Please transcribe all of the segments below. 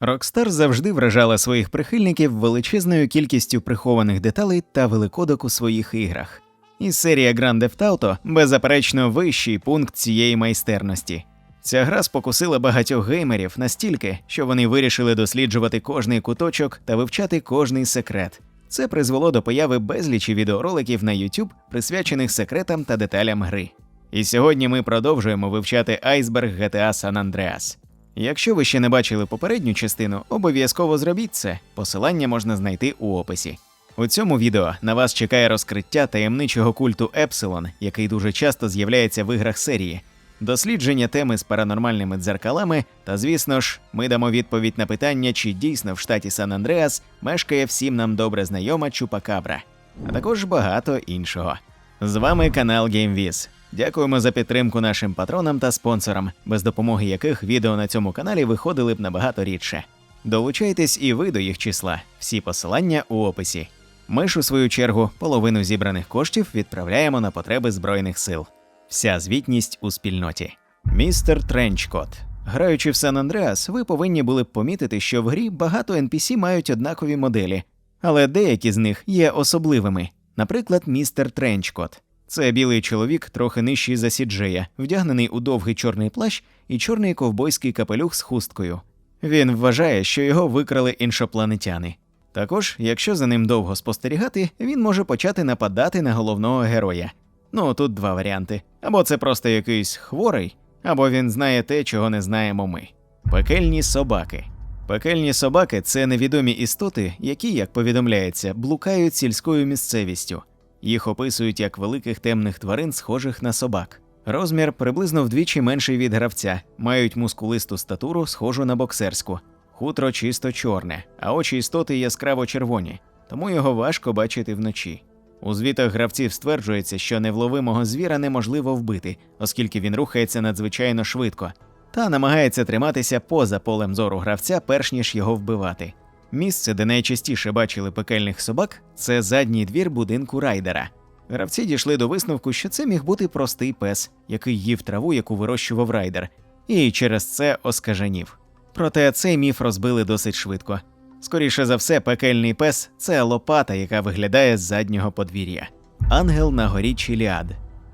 Rockstar завжди вражала своїх прихильників величезною кількістю прихованих деталей та великодок у своїх іграх. І серія Grand Theft Auto беззаперечно вищий пункт цієї майстерності. Ця гра спокусила багатьох геймерів настільки, що вони вирішили досліджувати кожний куточок та вивчати кожний секрет. Це призвело до появи безлічі відеороликів на YouTube, присвячених секретам та деталям гри. І сьогодні ми продовжуємо вивчати айсберг GTA San Andreas. Якщо ви ще не бачили попередню частину, обов'язково зробіть це. Посилання можна знайти у описі. У цьому відео на вас чекає розкриття таємничого культу Епсилон, який дуже часто з'являється в іграх серії, дослідження теми з паранормальними дзеркалами, та, звісно ж, ми дамо відповідь на питання, чи дійсно в штаті Сан Андреас мешкає всім нам добре знайома Чупакабра, а також багато іншого. З вами канал GameViz. Дякуємо за підтримку нашим патронам та спонсорам, без допомоги яких відео на цьому каналі виходили б набагато рідше. Долучайтесь і ви до їх числа. Всі посилання у описі. Ми ж, у свою чергу, половину зібраних коштів відправляємо на потреби Збройних сил. Вся звітність у спільноті. Містер Тренчкот. Граючи в Сан Андреас, ви повинні були б помітити, що в грі багато NPC мають однакові моделі, але деякі з них є особливими. Наприклад, містер Тренчкот. Це білий чоловік, трохи нижчий за Сіджея, вдягнений у довгий чорний плащ і чорний ковбойський капелюх з хусткою. Він вважає, що його викрали іншопланетяни. Також, якщо за ним довго спостерігати, він може почати нападати на головного героя. Ну, тут два варіанти: або це просто якийсь хворий, або він знає те, чого не знаємо ми. Пекельні собаки. Пекельні собаки це невідомі істоти, які, як повідомляється, блукають сільською місцевістю. Їх описують як великих темних тварин, схожих на собак. Розмір приблизно вдвічі менший від гравця, мають мускулисту статуру, схожу на боксерську, хутро чисто чорне, а очі істоти яскраво червоні, тому його важко бачити вночі. У звітах гравців стверджується, що невловимого звіра неможливо вбити, оскільки він рухається надзвичайно швидко, та намагається триматися поза полем зору гравця, перш ніж його вбивати. Місце, де найчастіше бачили пекельних собак, це задній двір будинку райдера. Гравці дійшли до висновку, що це міг бути простий пес, який їв траву, яку вирощував райдер, і через це оскаженів. Проте цей міф розбили досить швидко. Скоріше за все, пекельний пес це лопата, яка виглядає з заднього подвір'я. Ангел на горі Чіліад.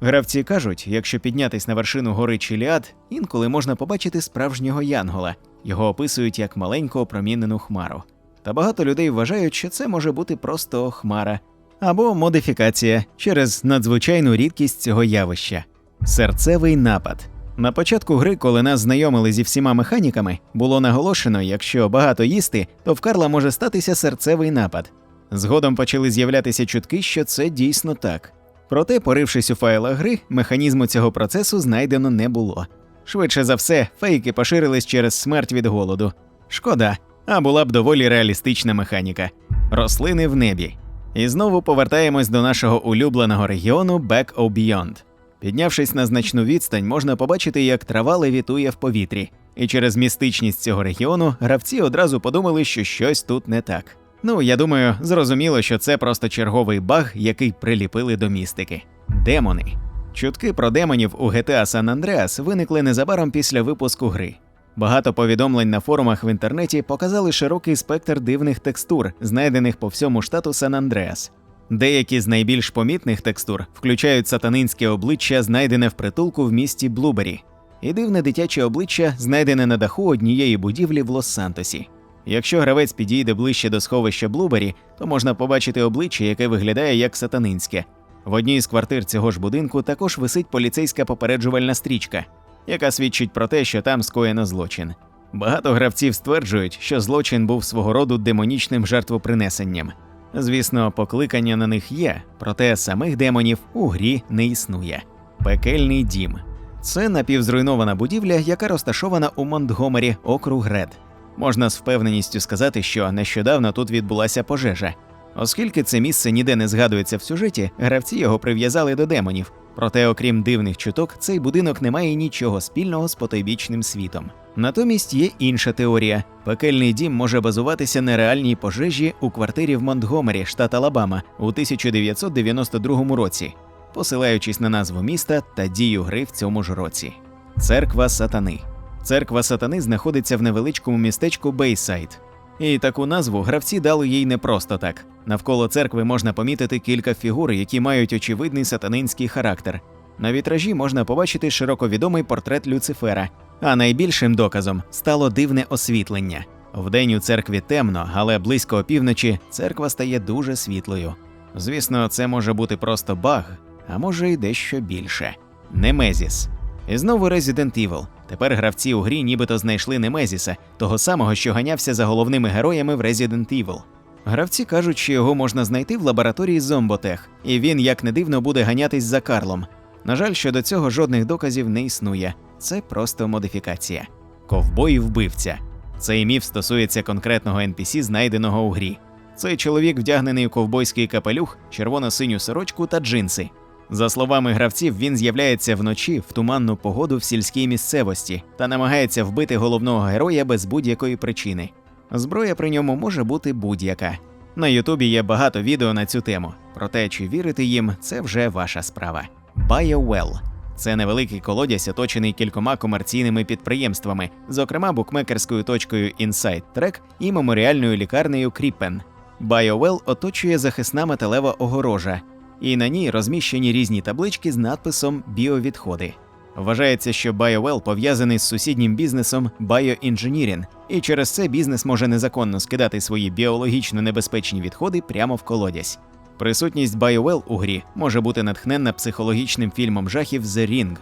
Гравці кажуть, якщо піднятись на вершину гори Чіліад, інколи можна побачити справжнього янгола. Його описують як маленьку опромінену хмару. Та багато людей вважають, що це може бути просто хмара або модифікація через надзвичайну рідкість цього явища. Серцевий напад. На початку гри, коли нас знайомили зі всіма механіками, було наголошено, якщо багато їсти, то в Карла може статися серцевий напад. Згодом почали з'являтися чутки, що це дійсно так. Проте, порившись у файлах гри, механізму цього процесу знайдено не було. Швидше за все, фейки поширились через смерть від голоду. Шкода, а була б доволі реалістична механіка. Рослини в небі. І знову повертаємось до нашого улюбленого регіону Back O Beyond. Піднявшись на значну відстань, можна побачити, як трава левітує в повітрі. І через містичність цього регіону гравці одразу подумали, що щось тут не так. Ну, я думаю, зрозуміло, що це просто черговий баг, який приліпили до містики. Демони. Чутки про демонів у GTA San Andreas виникли незабаром після випуску гри. Багато повідомлень на форумах в інтернеті показали широкий спектр дивних текстур, знайдених по всьому штату Сан Андреас. Деякі з найбільш помітних текстур включають сатанинське обличчя, знайдене в притулку в місті Блубері, і дивне дитяче обличчя, знайдене на даху однієї будівлі в Лос-Сантосі. Якщо гравець підійде ближче до сховища Блубері, то можна побачити обличчя, яке виглядає як сатанинське. В одній з квартир цього ж будинку також висить поліцейська попереджувальна стрічка, яка свідчить про те, що там скоєно злочин. Багато гравців стверджують, що злочин був свого роду демонічним жертвопринесенням. Звісно, покликання на них є, проте самих демонів у грі не існує. Пекельний дім це напівзруйнована будівля, яка розташована у Монтгомері, округ Ред. Можна з впевненістю сказати, що нещодавно тут відбулася пожежа. Оскільки це місце ніде не згадується в сюжеті, гравці його прив'язали до демонів. Проте, окрім дивних чуток, цей будинок не має нічого спільного з потойбічним світом. Натомість є інша теорія: пекельний дім може базуватися на реальній пожежі у квартирі в Монтгомері, штат Алабама, у 1992 році, посилаючись на назву міста та дію гри в цьому ж році. Церква сатани. Церква сатани знаходиться в невеличкому містечку Бейсайд. І таку назву гравці дали їй не просто так. Навколо церкви можна помітити кілька фігур, які мають очевидний сатанинський характер. На вітражі можна побачити широковідомий портрет Люцифера, а найбільшим доказом стало дивне освітлення. Вдень у церкві темно, але близько опівночі церква стає дуже світлою. Звісно, це може бути просто баг, а може й дещо більше. Немезіс. І знову Resident Evil. Тепер гравці у грі нібито знайшли Немезіса, того самого, що ганявся за головними героями в Resident Evil. Гравці кажуть, що його можна знайти в лабораторії Зомботех, і він, як не дивно, буде ганятись за Карлом. На жаль, щодо цього жодних доказів не існує. Це просто модифікація. Ковбой вбивця. Цей міф стосується конкретного NPC, знайденого у грі. Цей чоловік вдягнений у ковбойський капелюх, червоно-синю сорочку та джинси. За словами гравців, він з'являється вночі в туманну погоду в сільській місцевості та намагається вбити головного героя без будь-якої причини. Зброя при ньому може бути будь-яка. На Ютубі є багато відео на цю тему, проте чи вірити їм, це вже ваша справа. BioWell – це невеликий колодязь, оточений кількома комерційними підприємствами, зокрема букмекерською точкою Inside Track і меморіальною лікарнею Кріпен. BioWell оточує захисна металева огорожа, і на ній розміщені різні таблички з надписом Біовідходи. Вважається, що BioWell пов'язаний з сусіднім бізнесом BioEngineering, і через це бізнес може незаконно скидати свої біологічно небезпечні відходи прямо в колодязь. Присутність BioWell у грі може бути натхненна психологічним фільмом жахів The Ring,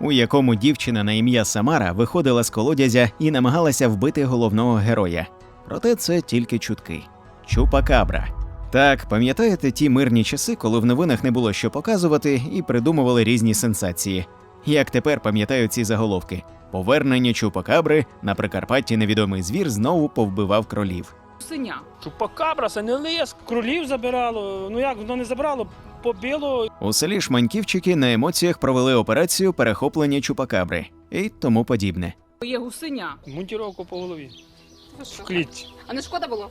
у якому дівчина на ім'я Самара виходила з колодязя і намагалася вбити головного героя. Проте це тільки чутки. Чупакабра. Так, пам'ятаєте ті мирні часи, коли в новинах не було що показувати і придумували різні сенсації. Як тепер пам'ятаю ці заголовки: повернення Чупакабри на Прикарпатті невідомий звір знову повбивав кролів. Синя. Чупакабра, це не лис, кролів забирало. Ну як воно не забрало, побило. У селі Шманьківчики на емоціях провели операцію перехоплення Чупакабри і тому подібне. Є гусеня. Монтіровку по голові. В клітці. А не шкода було?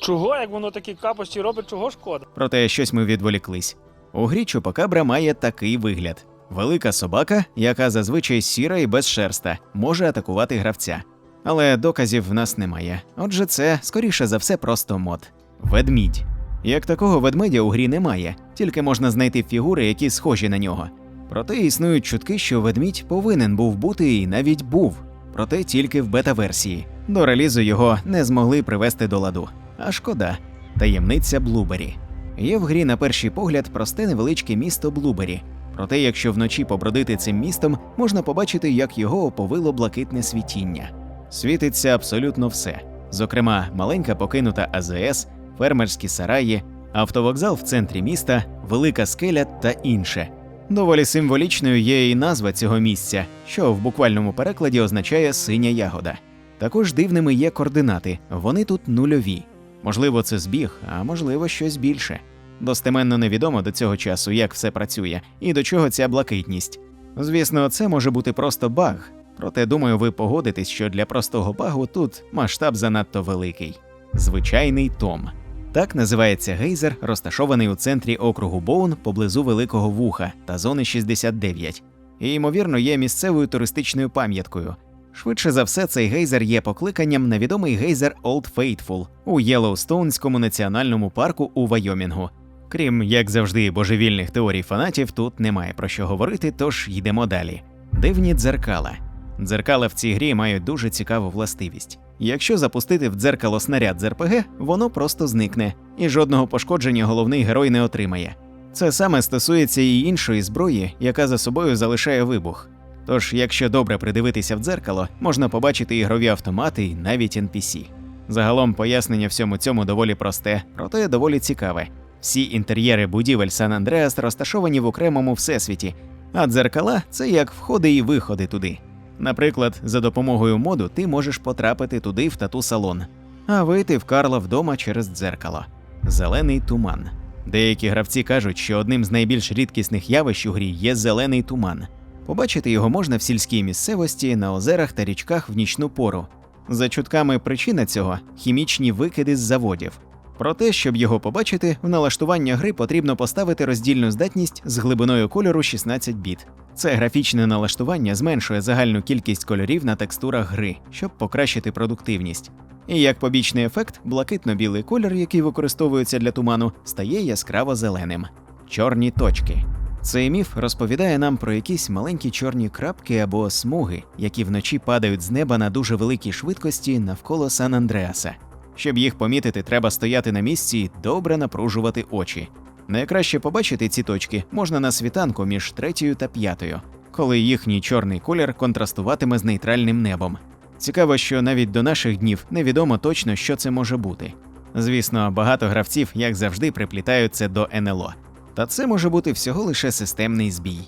Чого, як воно такі капості робить, чого шкода? Проте щось ми відволіклись. У грі Чупакабра має такий вигляд: велика собака, яка зазвичай сіра і без шерста, може атакувати гравця. Але доказів в нас немає. Отже, це скоріше за все просто мод. Ведмідь. Як такого ведмедя у грі немає, тільки можна знайти фігури, які схожі на нього. Проте існують чутки, що ведмідь повинен був бути і навіть був, проте тільки в бета-версії. До релізу його не змогли привести до ладу. А шкода. Таємниця Блубері. Є в грі на перший погляд просте невеличке місто Блубері. Проте, якщо вночі побродити цим містом, можна побачити, як його оповило блакитне світіння. Світиться абсолютно все. Зокрема, маленька покинута АЗС, фермерські сараї, автовокзал в центрі міста, велика скеля та інше. Доволі символічною є і назва цього місця, що в буквальному перекладі означає синя ягода. Також дивними є координати, вони тут нульові. Можливо, це збіг, а можливо, щось більше. Достеменно невідомо до цього часу, як все працює, і до чого ця блакитність. Звісно, це може бути просто баг, проте думаю, ви погодитесь, що для простого багу тут масштаб занадто великий. Звичайний Том. Так називається гейзер, розташований у центрі округу Боун поблизу Великого Вуха та зони 69. І, ймовірно, є місцевою туристичною пам'яткою. Швидше за все, цей гейзер є покликанням на відомий гейзер Old Faithful у Єлоустоунському національному парку у Вайомінгу. Крім, як завжди, божевільних теорій фанатів, тут немає про що говорити, тож йдемо далі. Дивні дзеркала. Дзеркала в цій грі мають дуже цікаву властивість. Якщо запустити в дзеркало снаряд з РПГ, воно просто зникне, і жодного пошкодження головний герой не отримає. Це саме стосується і іншої зброї, яка за собою залишає вибух. Тож, якщо добре придивитися в дзеркало, можна побачити ігрові автомати і навіть NPC. Загалом пояснення всьому цьому доволі просте, проте доволі цікаве. Всі інтер'єри будівель Сан Андреас розташовані в окремому всесвіті, а дзеркала це як входи і виходи туди. Наприклад, за допомогою моду ти можеш потрапити туди в тату-салон, а вийти в Карла вдома через дзеркало. Зелений туман. Деякі гравці кажуть, що одним з найбільш рідкісних явищ у грі є зелений туман. Побачити його можна в сільській місцевості, на озерах та річках в нічну пору. За чутками причина цього хімічні викиди з заводів. Проте, щоб його побачити, в налаштування гри потрібно поставити роздільну здатність з глибиною кольору 16 біт. Це графічне налаштування зменшує загальну кількість кольорів на текстурах гри, щоб покращити продуктивність. І як побічний ефект, блакитно-білий колір, який використовується для туману, стає яскраво зеленим. Чорні точки. Цей міф розповідає нам про якісь маленькі чорні крапки або смуги, які вночі падають з неба на дуже великій швидкості навколо Сан Андреаса. Щоб їх помітити, треба стояти на місці і добре напружувати очі. Найкраще побачити ці точки можна на світанку між третьою та п'ятою, коли їхній чорний колір контрастуватиме з нейтральним небом. Цікаво, що навіть до наших днів невідомо точно, що це може бути. Звісно, багато гравців, як завжди, приплітають це до НЛО. Та це може бути всього лише системний збій.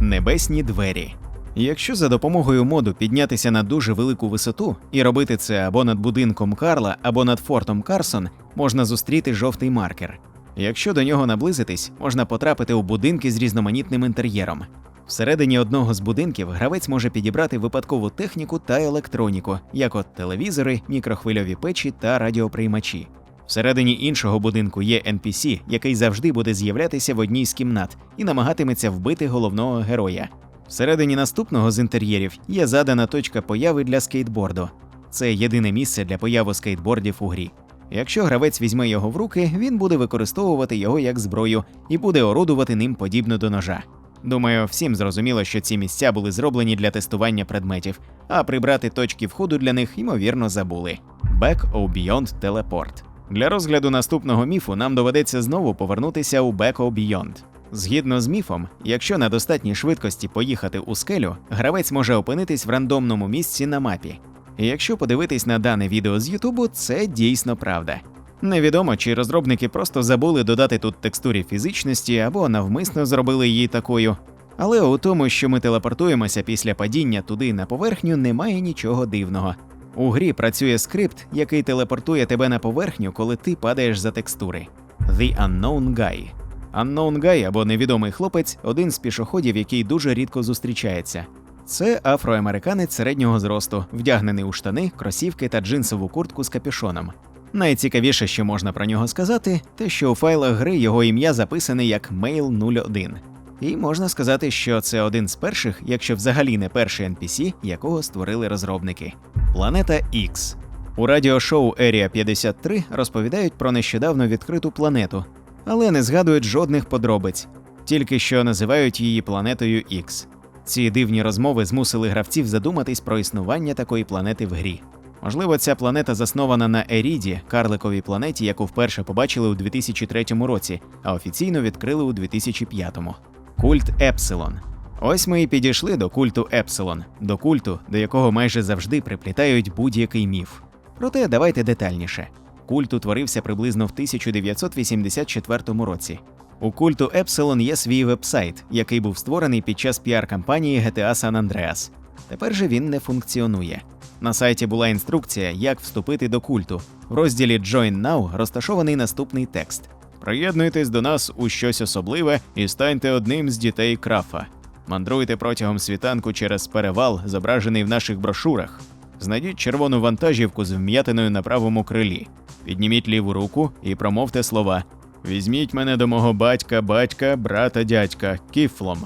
Небесні двері. Якщо за допомогою моду піднятися на дуже велику висоту і робити це або над будинком Карла, або над фортом Карсон, можна зустріти жовтий маркер. Якщо до нього наблизитись, можна потрапити у будинки з різноманітним інтер'єром. Всередині одного з будинків гравець може підібрати випадкову техніку та електроніку, як от телевізори, мікрохвильові печі та радіоприймачі. Всередині іншого будинку є NPC, який завжди буде з'являтися в одній з кімнат і намагатиметься вбити головного героя. Всередині наступного з інтер'єрів є задана точка появи для скейтборду. Це єдине місце для появи скейтбордів у грі. Якщо гравець візьме його в руки, він буде використовувати його як зброю і буде орудувати ним подібно до ножа. Думаю, всім зрозуміло, що ці місця були зроблені для тестування предметів, а прибрати точки входу для них ймовірно забули. Back or Beyond Teleport. Для розгляду наступного міфу нам доведеться знову повернутися у Back or Beyond. Згідно з міфом, якщо на достатній швидкості поїхати у скелю, гравець може опинитись в рандомному місці на мапі. І якщо подивитись на дане відео з Ютубу, це дійсно правда. Невідомо, чи розробники просто забули додати тут текстурі фізичності або навмисно зробили її такою. Але у тому, що ми телепортуємося після падіння туди на поверхню, немає нічого дивного. У грі працює скрипт, який телепортує тебе на поверхню, коли ти падаєш за текстури. The Unknown Guy. Unknown Guy або невідомий хлопець один з пішоходів, який дуже рідко зустрічається. Це афроамериканець середнього зросту, вдягнений у штани, кросівки та джинсову куртку з капюшоном. Найцікавіше, що можна про нього сказати, те, що у файлах гри його ім'я записане як Mail 01. І можна сказати, що це один з перших, якщо взагалі не перший NPC, якого створили розробники. Планета X. У радіошоу Area 53 розповідають про нещодавно відкриту планету, але не згадують жодних подробиць, тільки що називають її планетою X. Ці дивні розмови змусили гравців задуматись про існування такої планети в грі. Можливо, ця планета заснована на Еріді, карликовій планеті, яку вперше побачили у 2003 році, а офіційно відкрили у 2005. Культ Епсилон. Ось ми і підійшли до культу Епсилон, до культу, до якого майже завжди приплітають будь-який міф. Проте давайте детальніше. Культ утворився приблизно в 1984 році. У культу Епсилон є свій вебсайт, який був створений під час піар-кампанії GTA San Andreas. Тепер же він не функціонує. На сайті була інструкція, як вступити до культу. В розділі Join Now розташований наступний текст: Приєднуйтесь до нас у щось особливе і станьте одним з дітей крафа. Мандруйте протягом світанку через перевал, зображений в наших брошурах. Знайдіть червону вантажівку з вм'ятиною на правому крилі. Підніміть ліву руку і промовте слова: Візьміть мене до мого батька, батька, брата, дядька, кіфлом.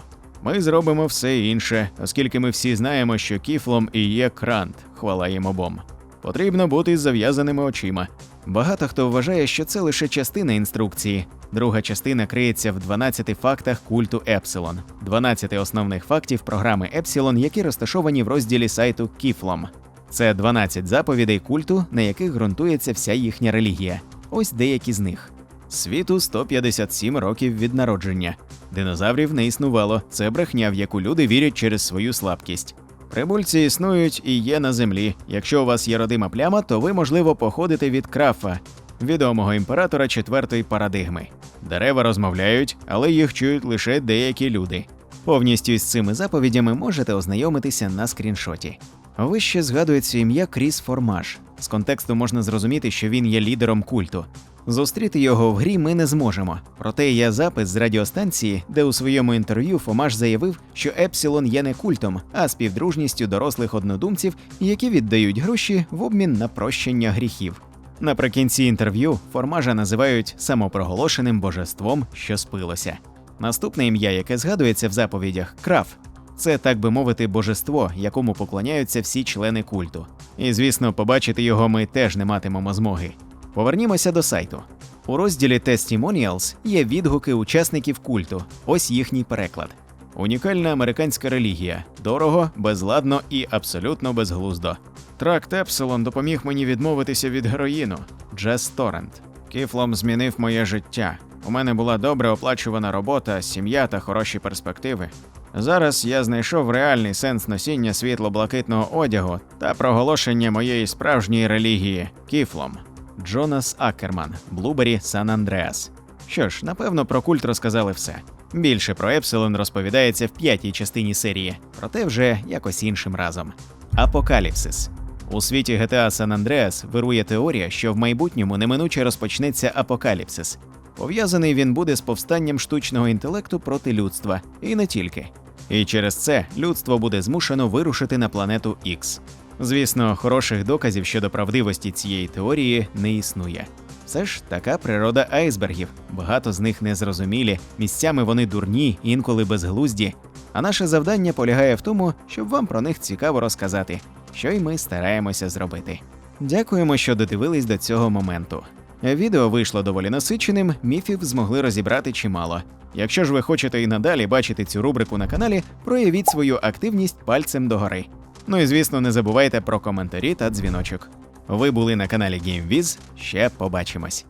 Ми зробимо все інше, оскільки ми всі знаємо, що кіфлом і є крант, хвала їм обом. Потрібно бути з зав'язаними очима. Багато хто вважає, що це лише частина інструкції. Друга частина криється в 12 фактах культу Епсилон, 12 основних фактів програми Епсилон, які розташовані в розділі сайту Кіфлом. Це 12 заповідей культу, на яких ґрунтується вся їхня релігія. Ось деякі з них. Світу 157 років від народження. Динозаврів не існувало. Це брехня, в яку люди вірять через свою слабкість. Прибульці існують і є на землі. Якщо у вас є родима пляма, то ви, можливо, походите від крафа, відомого імператора четвертої парадигми. Дерева розмовляють, але їх чують лише деякі люди. Повністю із цими заповідями можете ознайомитися на скріншоті. Вище згадується ім'я Кріс Формаш. З контексту можна зрозуміти, що він є лідером культу. Зустріти його в грі ми не зможемо. Проте є запис з радіостанції, де у своєму інтерв'ю Фомаш заявив, що Епсилон є не культом, а співдружністю дорослих однодумців, які віддають гроші в обмін на прощення гріхів. Наприкінці інтерв'ю Формажа називають самопроголошеним божеством, що спилося. Наступне ім'я, яке згадується в заповідях Краф, це, так би мовити, божество, якому поклоняються всі члени культу. І, звісно, побачити його ми теж не матимемо змоги. Повернімося до сайту. У розділі Testimonials є відгуки учасників культу. Ось їхній переклад. Унікальна американська релігія. Дорого, безладно і абсолютно безглуздо. Тракт Епсилон допоміг мені відмовитися від героїну. Джес Торрент. Кіфлом змінив моє життя. У мене була добре оплачувана робота, сім'я та хороші перспективи. Зараз я знайшов реальний сенс носіння світло-блакитного одягу та проголошення моєї справжньої релігії кіфлом. Джонас Акерман, Блубері Сан Андреас. Що ж, напевно, про культ розказали все. Більше про Епсилон розповідається в п'ятій частині серії, проте вже якось іншим разом. Апокаліпсис. У світі GTA San Andreas вирує теорія, що в майбутньому неминуче розпочнеться апокаліпсис. Пов'язаний він буде з повстанням штучного інтелекту проти людства, і не тільки. І через це людство буде змушено вирушити на планету X. Звісно, хороших доказів щодо правдивості цієї теорії не існує. Все ж така природа айсбергів. Багато з них незрозумілі, місцями вони дурні, інколи безглузді. А наше завдання полягає в тому, щоб вам про них цікаво розказати, що й ми стараємося зробити. Дякуємо, що додивились до цього моменту. Відео вийшло доволі насиченим, міфів змогли розібрати чимало. Якщо ж ви хочете і надалі бачити цю рубрику на каналі, проявіть свою активність пальцем догори. Ну і звісно, не забувайте про коментарі та дзвіночок. Ви були на каналі GameViz, ще побачимось.